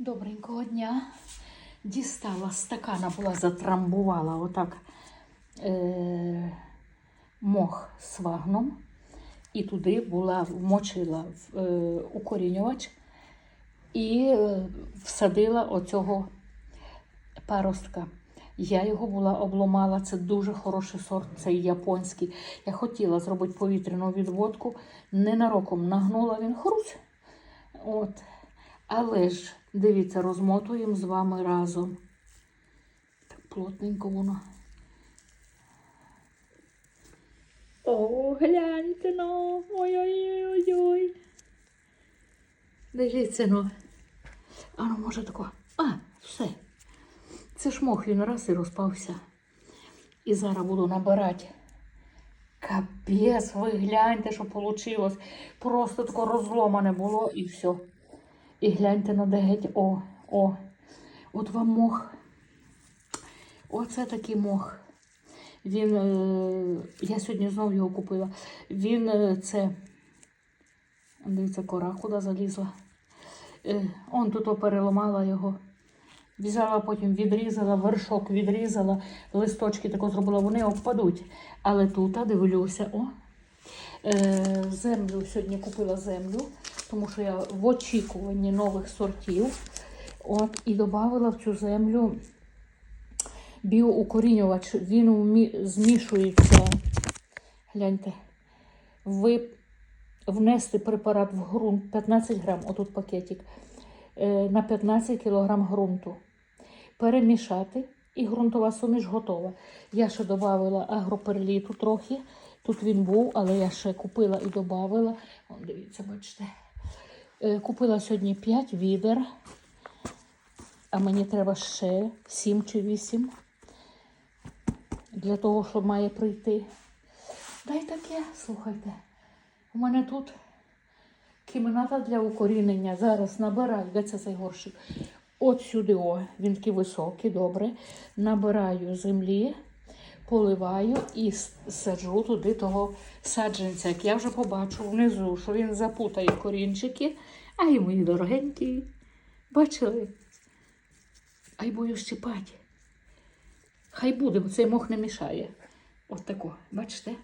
Добренького дня. Дістала стакана, була затрамбувала отак е, мох свагном. І туди була вмочила е, укорінювач і е, всадила оцього паростка. Я його була обломала, це дуже хороший сорт, цей японський. Я хотіла зробити повітряну відводку, ненароком нагнула він хрусь. От. Але ж, дивіться, розмотуємо з вами разом. Так плотненько воно. О, гляньте ну. Ой-ой-ой-ой. Дивіться ну. А ну, може тако. А, все. Це ж мох він раз і розпався. І зараз буду набирати. Капець, ви гляньте, що вийшло. Просто тако розломане було і все. І гляньте на де геть. О, о. От вам мох. Оце такий мох. Він, е, я сьогодні знову його купила. Він е, це. Дивіться, кора куди залізла. Е, он тут переламала його. Взяла, потім відрізала, вершок відрізала, листочки тако зробила, вони обпадуть. Але тут, а, дивлюся, о, землю сьогодні купила землю, тому що я в очікуванні нових сортів. От, і додала в цю землю біоукорінювач. Він вмі- змішується. Гляньте, ви внести препарат в ґрунт 15 грам, отут пакетик, е, на 15 кілограм ґрунту. Перемішати і ґрунтова суміш готова. Я ще додала агроперліту трохи. Тут він був, але я ще купила і додала. Дивіться, бачите. Е, Купила сьогодні 5 відер, а мені треба ще 7 чи 8 для того, що має прийти. Дай таке, слухайте. У мене тут кімната для укорінення. Зараз набираю, де це цей горщик? От сюди, о, він такий високий, добре. Набираю землі, поливаю і саджу туди того саджанця. Як я вже побачу внизу, що він запутає корінчики. Ай, мої дорогенькі, бачили? Ай боюсь чіпати. Хай буде, бо цей мох не мішає. От тако, бачите?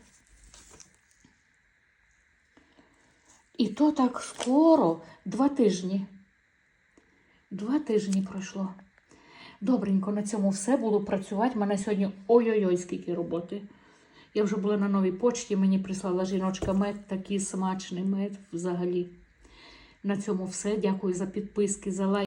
І то так скоро, два тижні. Два тижні пройшло. Добренько, на цьому все. Буду працювати. У мене сьогодні ой-ой-ой, скільки роботи. Я вже була на новій почті, мені прислала жіночка мед, такий смачний мед взагалі. На цьому все. Дякую за підписки, за лайк.